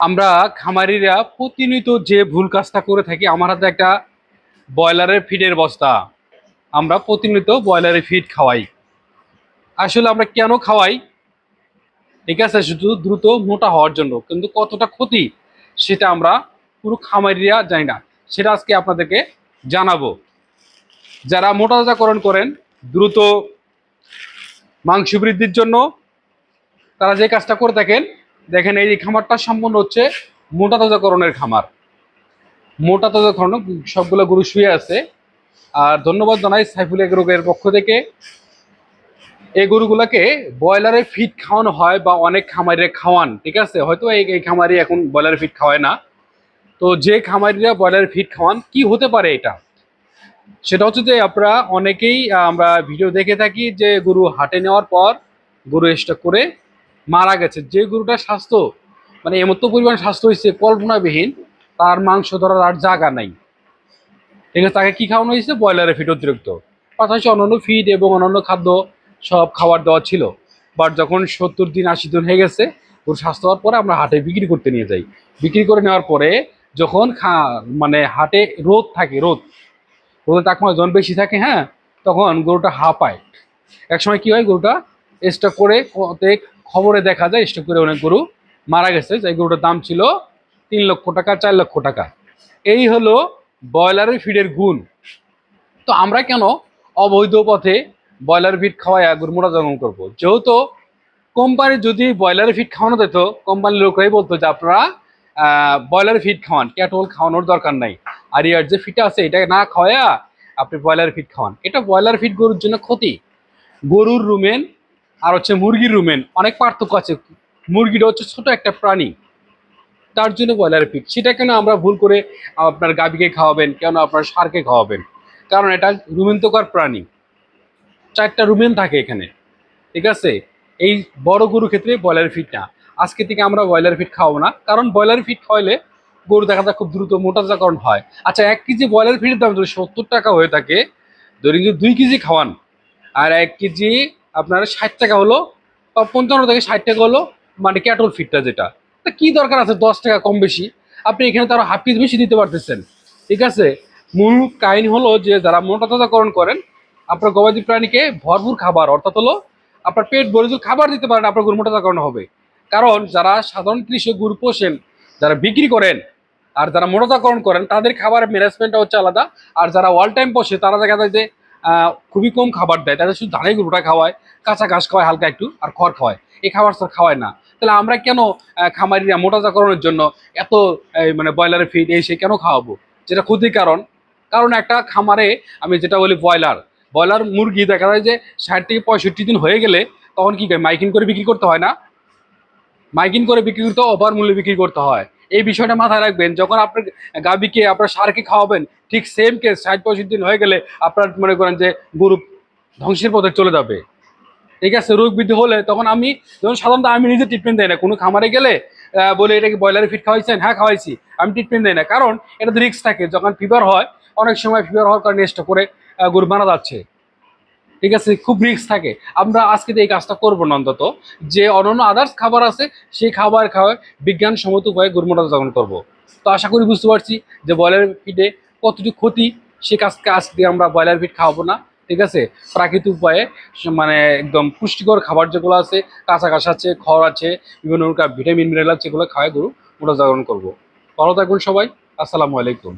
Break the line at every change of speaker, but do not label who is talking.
আমরা খামারিরা প্রতিনিয়ত যে ভুল কাজটা করে থাকি, আমার হাতে একটা ব্রয়লারের ফিডের বস্তা। আমরা প্রতিনিয়ত ব্রয়লারের ফিড খাওয়াই। আসলে আমরা কেন খাওয়াই? ঠিক আছে, শুধু দ্রুত মোটা হওয়ার জন্য। কিন্তু কতটা ক্ষতি, সেটা আমরা পুরো খামারিরা জানি না। সেটা আজকে আপনাদেরকে জানাব। যারা মোটা তাজাকরণ করেন, দ্রুত মাংস বৃদ্ধির জন্য তারা যে কাজটা করে থাকেন দেখেন এই খামারটা সম্পূর্ণ হচ্ছে মোটা তাজাকরণের খামার। মোটা তাজাকরণ সবগুলো গরু শুয়ে আছে। আর ধন্যবাদ জানাই সাইফুল এগ্রোগের পক্ষ থেকে। এই গরুগুলোকে ব্রয়লারের ফিড খাওয়ানো হয় বা অনেক খামারে খাওয়ান, ঠিক আছে? হয়তো এই খামারি এখন ব্রয়লারের ফিড খাওয়ায় না। তো যে খামারিরা ব্রয়লারের ফিড খাওয়ান, কি হতে পারে এটা? সেটা হচ্ছে যে আপনারা অনেকেই আমরা ভিডিও দেখে থাকি যে গরু হাটে নেওয়ার পর গরু স্টক করে মারা গেছে। যে গরুটার স্বাস্থ্য মানে এমতো পরিমাণ স্বাস্থ্য হয়েছে, কল্পনাবিহীন, তার মাংস ধরার আর জায়গা নাই। ঠিক আছে, তাকে কী খাওয়ানো হয়েছে? ব্রয়লারের ফিট অতিরিক্ত। পাশাপাশি অন্যান্য ফিড এবং অন্যান্য খাদ্য সব খাবার দেওয়া ছিল। বাট যখন সত্তর দিন, আশি দিন হয়ে গেছে, ওর স্বাস্থ্য হওয়ার পরে আমরা হাটে বিক্রি করতে নিয়ে যাই। বিক্রি করে নেওয়ার পরে যখন খা মানে হাটে রোদ থাকে, রোদ, রোদের তাপমাত্রা যখন বেশি থাকে হ্যাঁ তখন গরুটা হা পায় একসময় কী হয়, গরুটা স্টক করে খবরে দেখা যায় স্টক করে অনেক গরু মারা গেছে। যে গরুটার দাম ছিল তিন লক্ষ টাকা, চার লক্ষ টাকা। এই হলো ব্রয়লারের ফিডের গুণ। তো আমরা কেন অবৈধ পথে ব্রয়লার ফিড খাওয়াই গরু মোটা জন্ম করব? যেহেতু কোম্পানি যদি ব্রয়লার ফিড খাওয়ানো দিত, কোম্পানির লোকরাই বলতো যে আপনারা ব্রয়লার ফিড খাওয়ান ক্যাটল খাওয়ানোর দরকার নাই। আর ইয়ার যে ফিটটা আছে, এটা না খাওয়া আপনি ব্রয়লার ফিড খাওয়ান। এটা ব্রয়লার ফিড গরুর জন্য ক্ষতি। গরুর রুমেন আর হচ্ছে মুরগির রুমেন, অনেক পার্থক্য আছে। মুরগিটা হচ্ছে ছোট একটা প্রাণী, তার জন্য ব্রয়লার ফিড সেটা কেন আমরা ভুল করে আপনার গাভীকে খাওয়াবেন, কেন আপনার সারকে খাওয়াবেন? কারণ এটা রুমেন্তকার প্রাণী। চারটা রুমেন থাকে এখানে, ঠিক আছে? এই বড় গরু ক্ষেত্রে ব্রয়লার ফিড না। আজকে থেকে আমরা ব্রয়লার ফিড খাওয়াবো না, কারণ ব্রয়লার ফিড খাওয়াইলে গরু দেখা যায় খুব দ্রুত মোটাজাকরণ হয়। আচ্ছা এক কেজি ব্রয়লার ফিডের দাম যদি সত্তর টাকা হয়ে থাকে ধরি যদি দুই কেজি খাওয়ান, আর এক কেজি আপনার ষাট টাকা হলো পঞ্চান্ন থেকে ষাট টাকা হলো মানে ক্যাটল ফিটটা যেটা। তা কি দরকার আছে দশ টাকা কম বেশি? আপনি এখানে তারা হাফ কেজি বেশি দিতে পারতেছেন। ঠিক আছে? মূল কাহিনী হলো যে যারা মোটাতাজাকরণ করেন, আপনার গবাদি প্রাণীকে ভরপুর খাবার, অর্থাৎ হলো আপনার পেট ভরে যদি খাবার দিতে পারেন, আপনার গরু মোটাতাজাকরণ হবে। কারণ যারা সাধারণ কৃষক, গরু পোষেন, যারা বিক্রি করেন, আর যারা মোটাতাকরণ করেন, তাদের খাবার ম্যানেজমেন্টটা হচ্ছে আলাদা। আর যারা অল টাইম পোষে, তারা দেখা যায় যে খুবই কম খাবার দেয়। তাদের শুধু ধানের গরুটা খাওয়ায়, কাঁচা ঘাস খাওয়ায়, হালকা একটু, আর খড় খাওয়ায়। এই খাবার স্যার খাওয়ায় না। তাহলে আমরা কেন খামারিরা মোটাতাকরণের জন্য এত মানে ব্রয়লারের ফিড এই সে কেন খাওয়াবো? যেটা ক্ষতির কারণ। কারণ একটা খামারে, আমি যেটা বলি ব্রয়লার ব্রয়লার মুরগি দেখা যায় যে ষাট থেকে পঁয়ষট্টি দিন হয়ে গেলে তখন কি করে? মাইকিং করে বিক্রি করতে হয় না? মাইকিং করে বিক্রি করতে ওভার মূল্যে বিক্রি করতে হয়। এই বিষয়টা মাথায় রাখবেন, যখন আপনার গাবিকে আপনার সারকে খাওয়াবেন, ঠিক সেম কেস ষাট পঁয়ষট্টি দিন হয়ে গেলে আপনার মনে করেন যে গরু ধ্বংসের পথে চলে যাবে। ঠিক আছে? রোগ বৃদ্ধি হলে তখন আমি, যখন সাধারণত আমি নিজে ট্রিটমেন্ট দেয় না, কোনো খামারে গেলে বলে এটা কি ব্রয়লারের ফিট খাওয়াইছেন? হ্যাঁ খাওয়াইছি। আমি ট্রিটমেন্ট দেয় না, কারণ এটা রিস্ক থাকে। যখন ফিভার হয়, অনেক সময় ফিভার হওয়ার কারণে স্টক করে গরু মারা যাচ্ছে। ঠিক আছে, খুব রিস্ক থাকে। আমরা আজকে এই কাজটা করব না অন্তত। যে অন্যান্য আদার্স খাবার আছে, সেই খাবার খাওয়া বিজ্ঞানসম্মত উপায়ে গরুমোটা যখন করব। তো আশা করি বুঝতে পারছি যে ব্রয়লার ফিডে কতটুকু ক্ষতি, সে কাজকে আজকে আমরা ব্রয়লার ফিড খাওয়াবো না, ঠিক আছে? প্রাকৃতিক উপায়ে মানে একদম পুষ্টিকর খাবার যেগুলো আছে কাঁচা ঘাস আছে, খড় আছে, বিভিন্ন প্রকার ভিটামিন মিনারেল আছে সেগুলো খাওয়াই গরু মোটা জাগরণ করব। ভালো থাকুন সবাই, আসসালামু আলাইকুম।